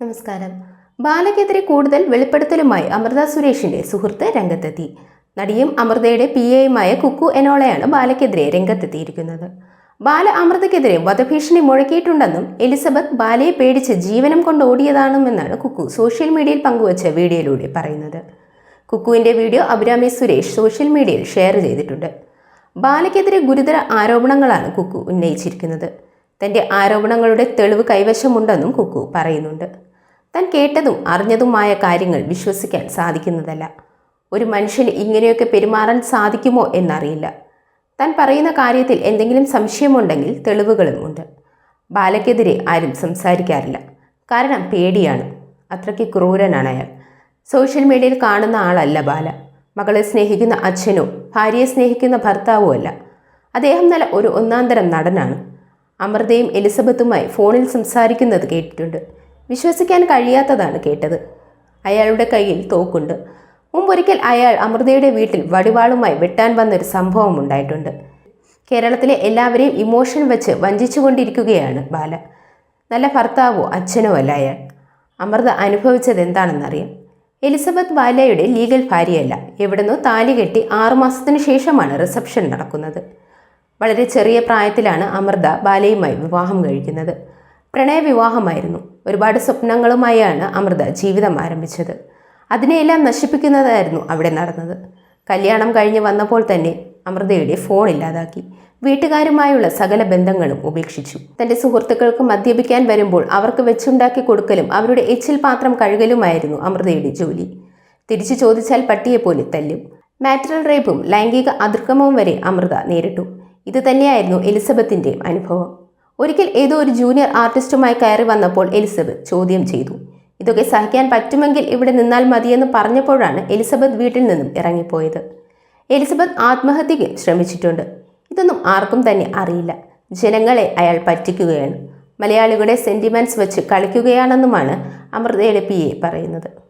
നമസ്കാരം. ബാലയ്ക്കെതിരെ കൂടുതൽ വെളിപ്പെടുത്തലുമായി അമൃത സുരേഷിന്റെ സുഹൃത്ത് രംഗത്തെത്തി. നടിയും അമൃതയുടെ പി എയുമായ കുക്കു എനോളയാണ് ബാലയ്ക്കെതിരെ രംഗത്തെത്തിയിരിക്കുന്നത്. ബാല അമൃതയ്ക്കെതിരെ വധഭീഷണി മുഴക്കിയിട്ടുണ്ടെന്നും എലിസബത്ത് ബാലയെ പേടിച്ച് ജീവനം കൊണ്ട് ഓടിയതാണെന്നാണ് കുക്കു സോഷ്യൽ മീഡിയയിൽ പങ്കുവച്ച വീഡിയോയിലൂടെ പറയുന്നത്. കുക്കുവിന്റെ വീഡിയോ അഭിരാമി സുരേഷ് സോഷ്യൽ മീഡിയയിൽ ഷെയർ ചെയ്തിട്ടുണ്ട്. ബാലയ്ക്കെതിരെ ഗുരുതര ആരോപണങ്ങളാണ് കുക്കു ഉന്നയിച്ചിരിക്കുന്നത്. തന്റെ ആരോപണങ്ങളുടെ തെളിവ് കൈവശമുണ്ടെന്നും കുക്കു പറയുന്നുണ്ട്. താൻ കേട്ടതും അറിഞ്ഞതുമായ കാര്യങ്ങൾ വിശ്വസിക്കാൻ സാധിക്കുന്നതല്ല. ഒരു മനുഷ്യന് ഇങ്ങനെയൊക്കെ പെരുമാറാൻ സാധിക്കുമോ എന്നറിയില്ല. താൻ പറയുന്ന കാര്യത്തിൽ എന്തെങ്കിലും സംശയമുണ്ടെങ്കിൽ തെളിവുകളും ഉണ്ട്. ബാലയ്ക്കെതിരെ ആരും സംസാരിക്കാറില്ല. കാരണം പേടിയാണ്. അത്രയ്ക്ക് ക്രൂരനാണ് അയാൾ. സോഷ്യൽ മീഡിയയിൽ കാണുന്ന ആളല്ല ബാല. മകളെ സ്നേഹിക്കുന്ന അച്ഛനോ ഭാര്യയെ സ്നേഹിക്കുന്ന ഭർത്താവോ അല്ല. അദ്ദേഹം നല്ല ഒരു ഒന്നാന്തരം നടനാണ്. അമൃതയും എലിസബത്തുമായി ഫോണിൽ സംസാരിക്കുന്നത് കേട്ടിട്ടുണ്ട്. വിശ്വസിക്കാൻ കഴിയാത്തതാണ് കേട്ടത്. അയാളുടെ കയ്യിൽ തോക്കുണ്ട്. മുമ്പൊരിക്കൽ അയാൾ അമൃതയുടെ വീട്ടിൽ വടിവാളുമായി വെട്ടാൻ വന്നൊരു സംഭവം ഉണ്ടായിട്ടുണ്ട്. കേരളത്തിലെ എല്ലാവരെയും ഇമോഷൻ വെച്ച് വഞ്ചിച്ചുകൊണ്ടിരിക്കുകയാണ് ബാല. നല്ല ഭർത്താവോ അച്ഛനോ അല്ല അയാൾ. അമൃത അനുഭവിച്ചത് എന്താണെന്നറിയാം. എലിസബത്ത് ബാലയുടെ ലീഗൽ ഭാര്യയല്ല. എവിടുന്നോ താലി കെട്ടി ആറുമാസത്തിനു ശേഷമാണ് റിസപ്ഷൻ നടക്കുന്നത്. വളരെ ചെറിയ പ്രായത്തിലാണ് അമൃത ബാലയുമായി വിവാഹം കഴിക്കുന്നത്. പ്രണയവിവാഹമായിരുന്നു ഒരുപാട് സ്വപ്നങ്ങളുമായാണ് അമൃത ജീവിതം ആരംഭിച്ചത്. അതിനെയെല്ലാം നശിപ്പിക്കുന്നതായിരുന്നു അവിടെ നടന്നത്. കല്യാണം കഴിഞ്ഞ് വന്നപ്പോൾ തന്നെ അമൃതയുടെ ഫോൺ ഇല്ലാതാക്കി. വീട്ടുകാരുമായുള്ള സകല ബന്ധങ്ങളും ഉപേക്ഷിച്ചു. തന്റെ സുഹൃത്തുക്കൾക്ക് മദ്യപിക്കാൻ വരുമ്പോൾ അവർക്ക് വെച്ചുണ്ടാക്കി കൊടുക്കലും അവരുടെ എച്ചിൽ പാത്രം കഴുകലുമായിരുന്നു അമൃതയുടെ ജോലി. തിരിച്ചു ചോദിച്ചാൽ പട്ടിയെപ്പോലെ തല്ലും. മാറ്ററൽ റേപ്പും ലൈംഗിക അതിക്രമവും വരെ അമൃത നേരിട്ടു. ഇത് തന്നെയായിരുന്നു എലിസബത്തിന്റെയും അനുഭവം. ഒരിക്കൽ ഏതോ ഒരു ജൂനിയർ ആർട്ടിസ്റ്റുമായി കയറി വന്നപ്പോൾ എലിസബത്ത് ചോദ്യം ചെയ്തു. ഇതൊക്കെ സഹിക്കാൻ പറ്റുമെങ്കിൽ ഇവിടെ നിന്നാൽ മതിയെന്ന് പറഞ്ഞപ്പോഴാണ് എലിസബത്ത് വീട്ടിൽ നിന്നും ഇറങ്ങിപ്പോയത്. എലിസബത്ത് ആത്മഹത്യയ്ക്ക് ശ്രമിച്ചിട്ടുണ്ട്. ഇതൊന്നും ആർക്കും തന്നെ അറിയില്ല. ജനങ്ങളെ അയാൾ പറ്റിക്കുകയാണ്. മലയാളികളുടെ സെന്റിമെന്റ്സ് വെച്ച് കളിക്കുകയാണെന്നുമാണ് അമൃതയുടെ പി എ പറയുന്നത്.